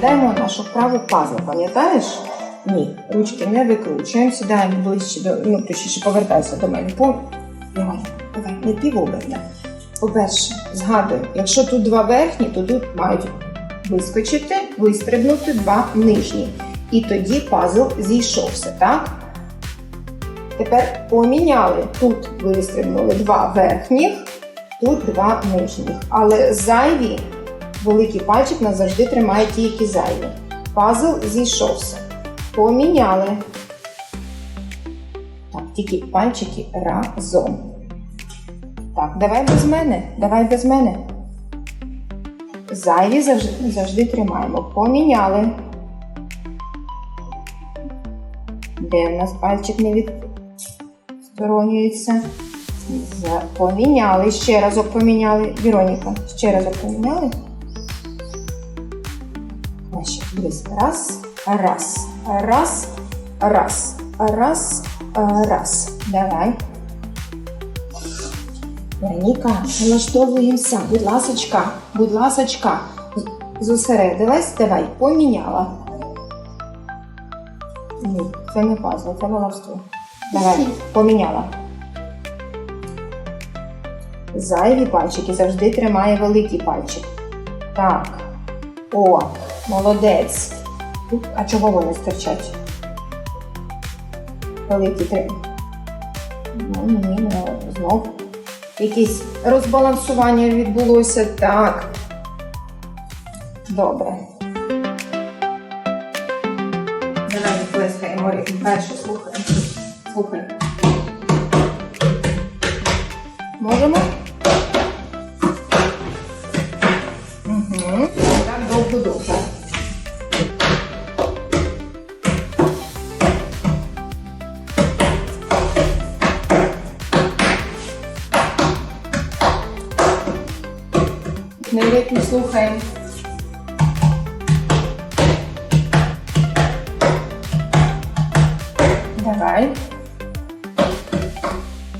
Пригадаємо нашу вправу пазл, пам'ятаєш? Ні, ручки не викручуємо, сідаємо ближче до, ну, точніше, повертайся до мене. По... Давай, давай, не півоберта. По-перше, згадуємо, якщо тут два верхні, то тут мають вискочити, вистрибнути два нижні. І тоді пазл зійшовся, так? Тепер поміняли. Тут вистрибнули два верхніх, тут два нижніх. Але зайві, великий пальчик назавжди тримає ті, які зайві. Пазл зійшовся. Поміняли. Так, тільки пальчики разом. Так, давай без мене. Давай без мене. Зайві завжди, завжди тримаємо. Поміняли. Де в нас пальчик не відсторонюється? Поміняли. Ще разок поміняли. Віроніка, ще разок поміняли. Дивись. Раз, раз, раз, раз, раз, раз. Давай. Вероніка, налаштовуємося. Будь ласочка, будь ласочка. Зосередилась, давай, поміняла. Ні, це не пазл, це баловство. Давай, поміняла. Зайві пальчики завжди тримає великий пальчик. Так. О, молодець. А чого вони стирчать? Великий три. Ну, ні, ну, знов. Якесь розбалансування відбулося. Так. Добре. Давай плескаємо перше слухаємо. Слухай. Можемо? Ритм слухаємо. Давай.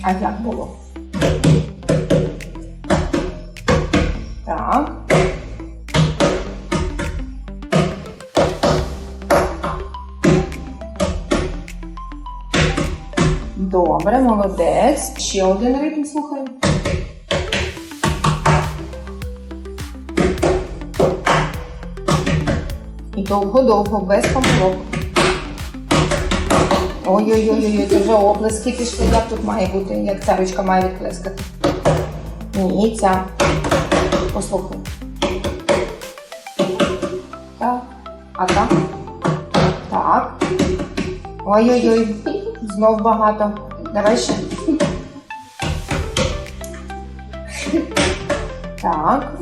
А як було? Так. Добре, молодець. Ще один ритм слухаємо. Довго-довго, без помилок. Ой-ой-ой, це вже оплески пішли. Як тут має бути, як ця ручка має відплескати? Ні, ця. Послухай. Так. А так? Так. Ой-ой-ой. Знов багато. Давай ще. Так.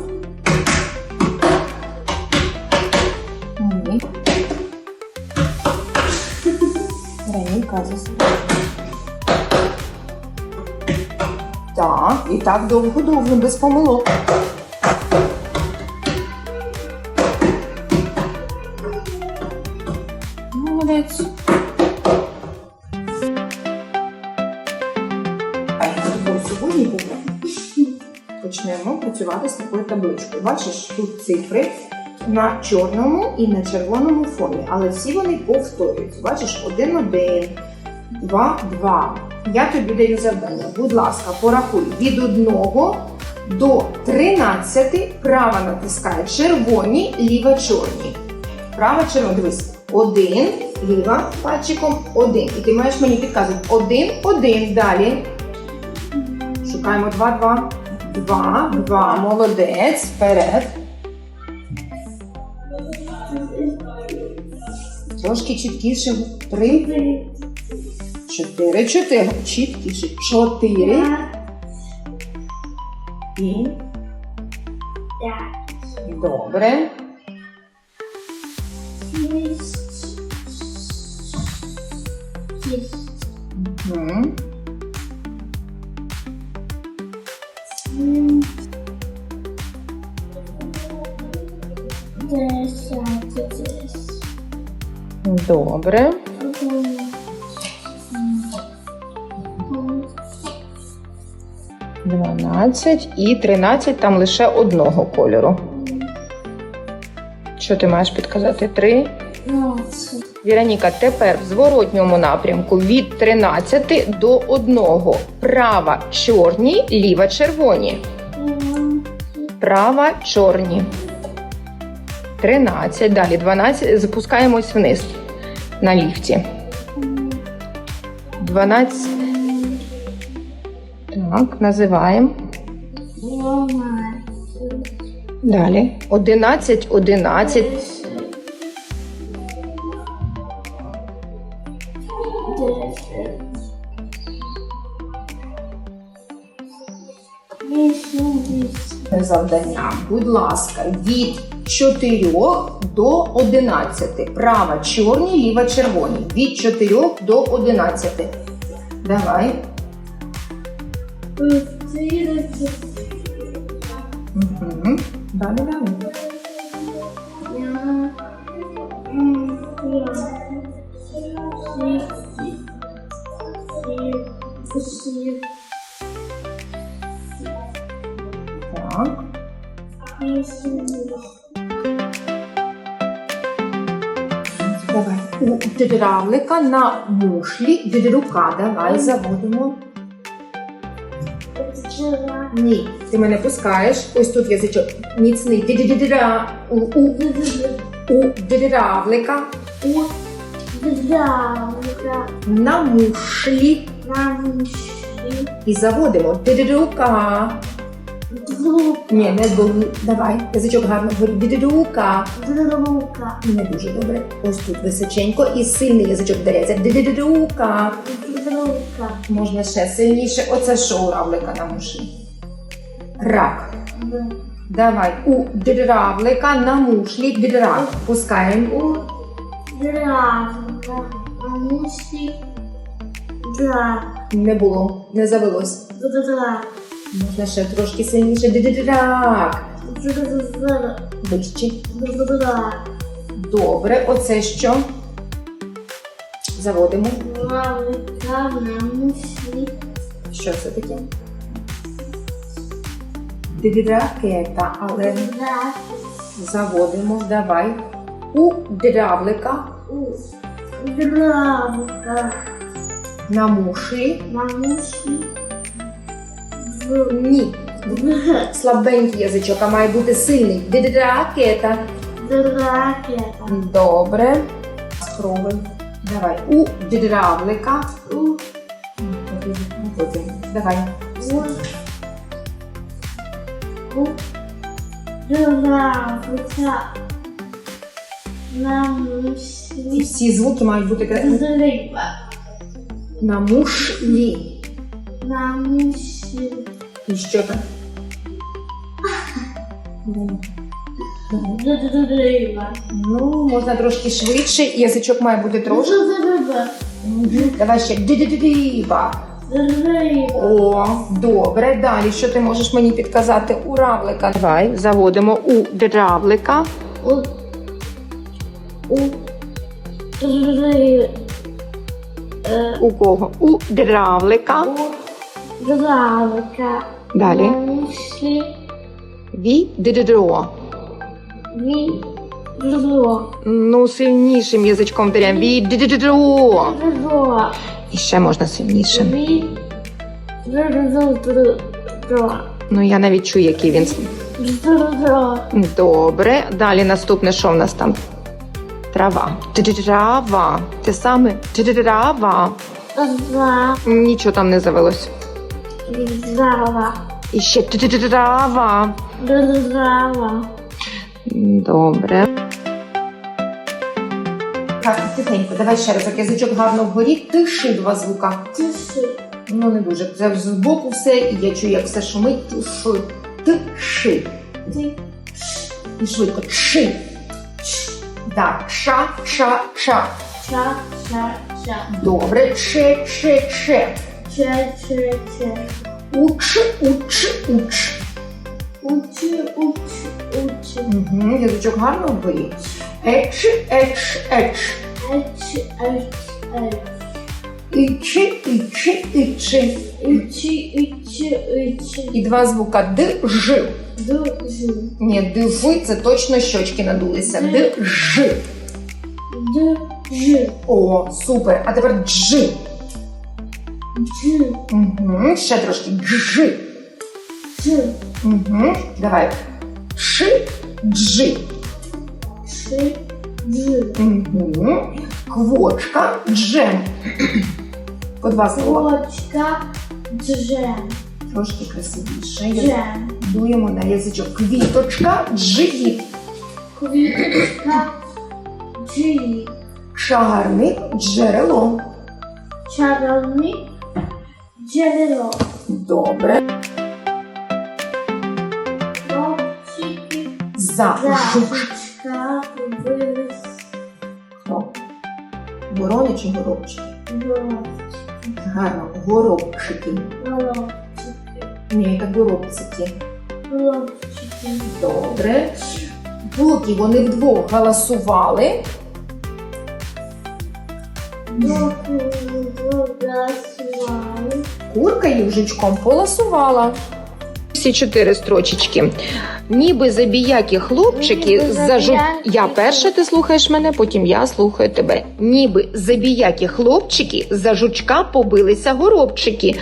Так, і так довго-довго, без помилок. Молодець. А я тобою сьогодні. Почнемо працювати з такою табличкою. Бачиш, тут цифри на чорному і на червоному фоні, але всі вони повторюються. Бачиш, один-один. 2, 2. Я тобі даю завдання. Будь ласка, порахуй від одного до 13 право натискає червоні, ліва чорні. Право червоні. Дивись. Один, ліва пальчиком, один. І ти маєш мені підказувати. Один, один. Далі. Шукаємо два, два. Два, два. Молодець. Вперед. Трошки чіткіше. Три. Чотири. Чотири. Чіткіше. Чотири. І. Добре. Добре. Дванадцять і тринадцять там лише одного кольору. Що ти маєш підказати? Три. Віроніка, тепер в зворотньому напрямку від 13 до 1. Права чорні, ліва червоні. Права чорні. 13. Далі 12. Запускаємось вниз на ліфті. 12. Так, називаємо. Далі. 11, 11. Завдання, будь ласка, від 4 до 11. Права чорні, ліва червоні. Від 4 до 11. Давай. Так. Давай. У дидравлика на мушлі від рука. Давай заводимо. Ні, ти мене пускаєш. Ось тут язичок міцний. Ди-ди-ди-ди-да. У, у, у дидравлика на мушлі. І заводимо. Ди-ди-рука. Ні, не було. Давай. Язичок гарно говорить. Ди-ди-рука. Не дуже добре. Ось тут височенько і сильний язичок береться. Ди-ди-ди-рука. Можна ще сильніше. Оце що у равлика на мушлі. Рак. Давай. У дравлика на мушлі драк. Пускаємо. Не було, не завелось. Можна ще трошки сильніше. Вище. Добре, оце що? Заводимо. Що це таке? Дракета, але заводимо. Давай. У дравлика на Ні. Слабенький язичок, а має бути сильний. Дракета. Добре. Спробуй. Давай. У дравлика. Потім. Давай. І всі звуки мають бути на мушлі. І що там? Ну, можна трошки швидше, язичок має бути трошки. Давай ще ди-ди-ди-диба. О, добре. Далі, що ти можеш мені підказати у равлика? Давай, заводимо у дравлика. У у е, У кого? У дравлика. у дравика Далі. Ві дидидро. ві Ну, сильнішим язичком беремо. Ві дидидро. дро І ще можна сильніше. ві Ну, я навіть чую, який він. Добре. Далі наступне, що в нас там? Трава. Трава. Те саме. Трава. Нічого там не завелось. Зава І ще трава. зава Добре. Так, тихенько, давай ще раз. Як язичок гарно вгорі, тиши два звука. тиши Ну не дуже. Це з боку все, і я чую, як все шумить. Тиши. Тиши. ти І швидко. Ши. Так, ша, ша, ша. ча ча ча Добре. Че, че, че че че че Уч, уч, уч. учи учи учи Угу, язичок гарно вгорі. Еч, еч, еч. Эч, эч, эч. Ічи, ічи, ічи. Ичи, ичи, ичи. І два звука д, ж. Дуже. Ні, диви, це точно щочки надулися. Д, ж. Дуже. О, супер. А тепер дж. Дж. Угу. Ще трошки дж. Дж. Угу. Давай. Ш, дж. Ши. Дж. Угу. Квочка, джем. По два слова. Квочка. Джем. Трошки красивіше. Джем. Дуємо на язичок. Квіточка, джигіт. Квіточка. Джі. Чагарник, джерело. Чарівник. Джерело. Добре. Хлопчики. За. Побились. Хто? Ворони чи горобчики? Горобчики. Гарно. Горобчики. Горобчики. Ні, це горобчики. Горобчики. Добре. Поки вони вдвох голосували. Курка їжачком поласувала. Всі чотири строчечки. Ніби забіякі хлопчики Ніби зажу... забіякі Я перша, ти слухаєш мене, потім я слухаю тебе. Ніби забіякі хлопчики за жучка побилися горобчики.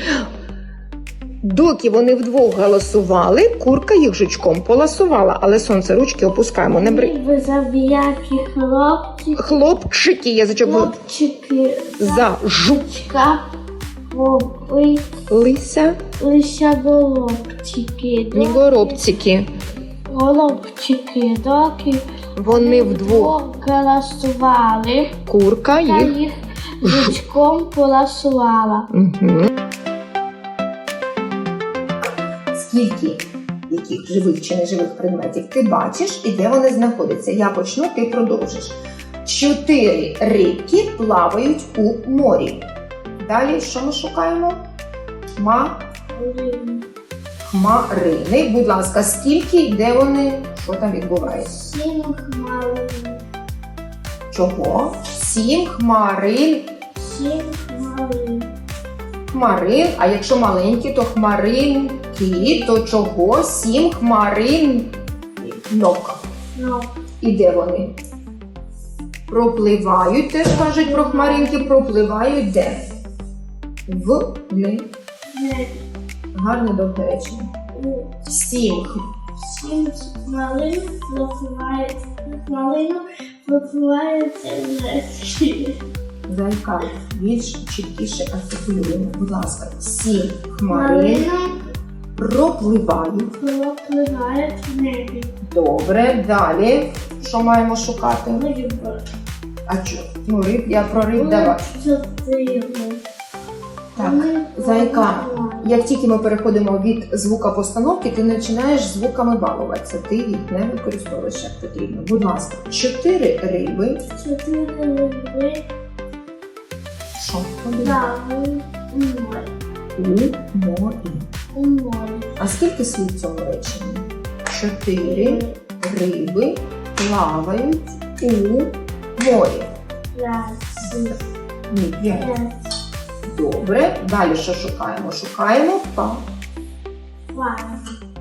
Доки вони вдвох галасували, курка їх жучком поласувала, але сонце ручки опускаємо. Не бри... Ніби забіякі хлопчики. Хлопчики, язичок Хлопчики. за. Жучка. Побилися Лися, голубчики. ні горобчики. Голубчики. Доки Вони вдвох. голосували. Курка Та їх. їх жучком поласувала. Угу. Скільки яких живих чи неживих предметів ти бачиш і де вони знаходяться? Я почну, ти продовжиш. Чотири рибки плавають у морі. Далі що ми шукаємо? Хма, хмарини. Будь ласка, скільки і де вони? Що там відбувається? Сім хмарин. Чого? Сім хмарин Сім хмарин. хмарин, а якщо маленькі, то хмаринки, то чого? Сім хмарин нок. І де вони? Пропливають, теж кажуть про хмаринки, пропливають де? В не не. гарне довге речення. Сім х- Сім хмарин пропливають. Хмарину пропливають вночі. зайка більш чіткіше артикулюємо. Будь ласка, сім хмарин пропливають. пропливають в небі. Добре, далі. Що маємо шукати? Риба. А що? Ну, риб, я про риб давай. Чотири. Так, зайка. Як тільки ми переходимо від звука постановки, ти починаєш звуками балуватися. Ти їх не використовуєш як потрібно. Будь ласка, чотири риби. Чотири риби Що? плавають у морі. У морі. У морі. А скільки слів в цьому реченні? Чотири риби плавають у морі. П'ять. Ні, п'ять. Добре. Далі що шукаємо? Шукаємо па.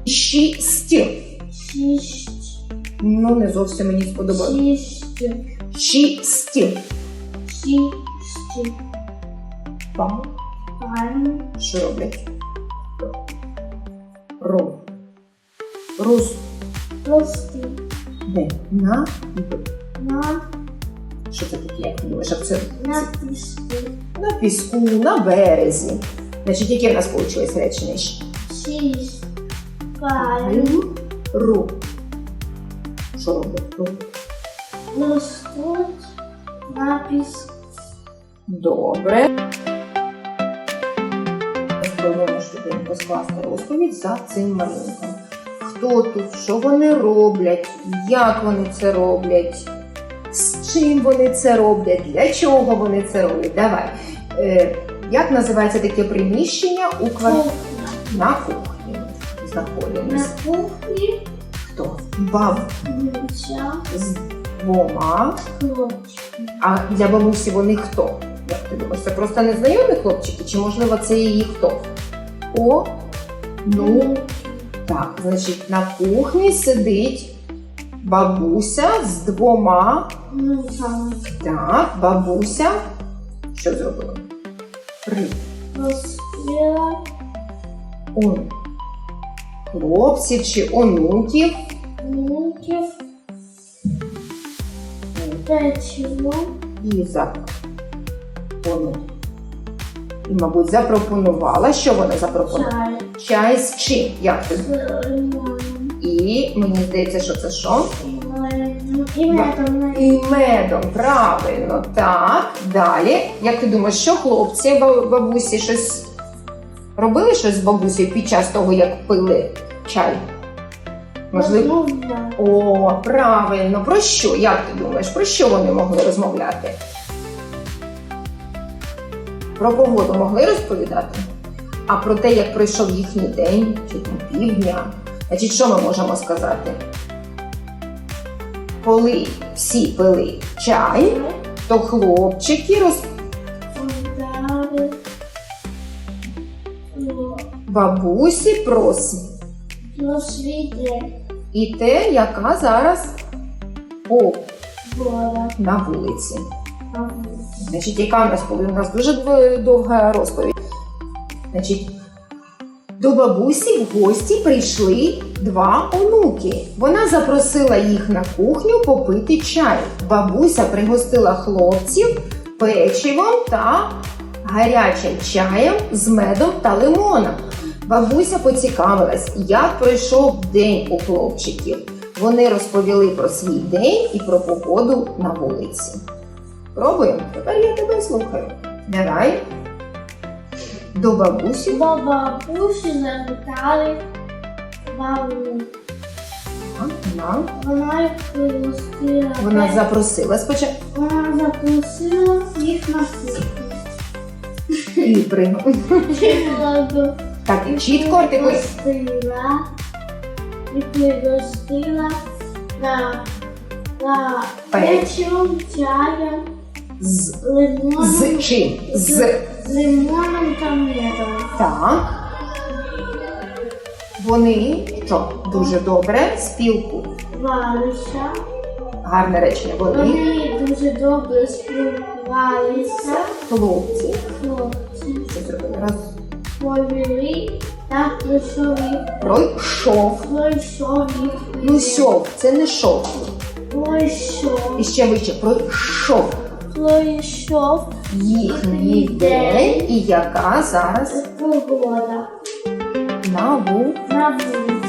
Шість. Шість. Ну, не зовсім мені сподобалося. Шість. Шість. Шість. Па. Що роблять? Ро. Рус. Прости. Де? На. На. Що це таке? Як думаєш? Це? На піску. На піску, на березі. Значить, яке в нас вийшло речення? Шість. Ру. Що роблять? Ру. Ростуть на піску. Добре. Спробуємо швиденько скласти розповідь за цим малюнком. Хто тут, що вони роблять, як вони це роблять, чим вони це роблять, для чого вони це роблять. Давай. Е, як називається таке приміщення у квартирі? На кухні На кухні Хто? Бабуся з двома. хлопчик. А для бабусі вони хто? Як ти думаєш, це просто незнайомі хлопчики? Чи можливо це її хто? О, ну, Так, значить, на кухні сидить бабуся з двома. Там Так, бабуся. Що зробила? При. розпіла Он. Хлопців чи онуків. муків, печиво, І за. І, мабуть, запропонувала. Що вона запропонувала? чай Чай з чим? Як ти? з лимоном. І мені здається, що це що? І медом. І медом. Правильно, так. Далі. Як ти думаєш, що хлопці бабусі щось робили щось з бабусею під час того, як пили чай? Можливо. О, правильно. Про що? Як ти думаєш? Про що вони могли розмовляти? Про погоду могли розповідати? А про те, як пройшов їхній день чи півдня. Значить, що ми можемо сказати? Коли всі пили чай, то хлопчики роз... Бабусі прос Про свій день. і те, яка зараз о, на вулиці. Значить, яка в нас була? У нас дуже довга розповідь. Значить, до бабусі в гості прийшли два онуки. Вона запросила їх на кухню попити чай. Бабуся пригостила хлопців печивом та гарячим чаєм з медом та лимоном. Бабуся поцікавилась, як пройшов день у хлопчиків. Вони розповіли про свій день і про погоду на вулиці. Пробуємо. Тепер я тебе слухаю. Давай. До бабусі. До бабусі завітали бабу. Вона, Вона їх пригостила. вона запросила спочатку Вона запросила їх на кухню. і. Пригостила Так, і чітко ти пригостила і пригостила на, на Пе- печивом, чаєм, з, з чим? З з лимоном та медом. так. Вони що дуже добре спілкувалися. Валися. Гарне речення. Вони Вони дуже добре спілкувалися. хлопці. Хлопці Це зробили раз. повели та пройшов їх. Пройшов. Пройшов їх. Ну сьов, це не шов. Пройшов. І ще вище пройшов Пройшов їхній день, і яка зараз погода на вулиці. на вулиці.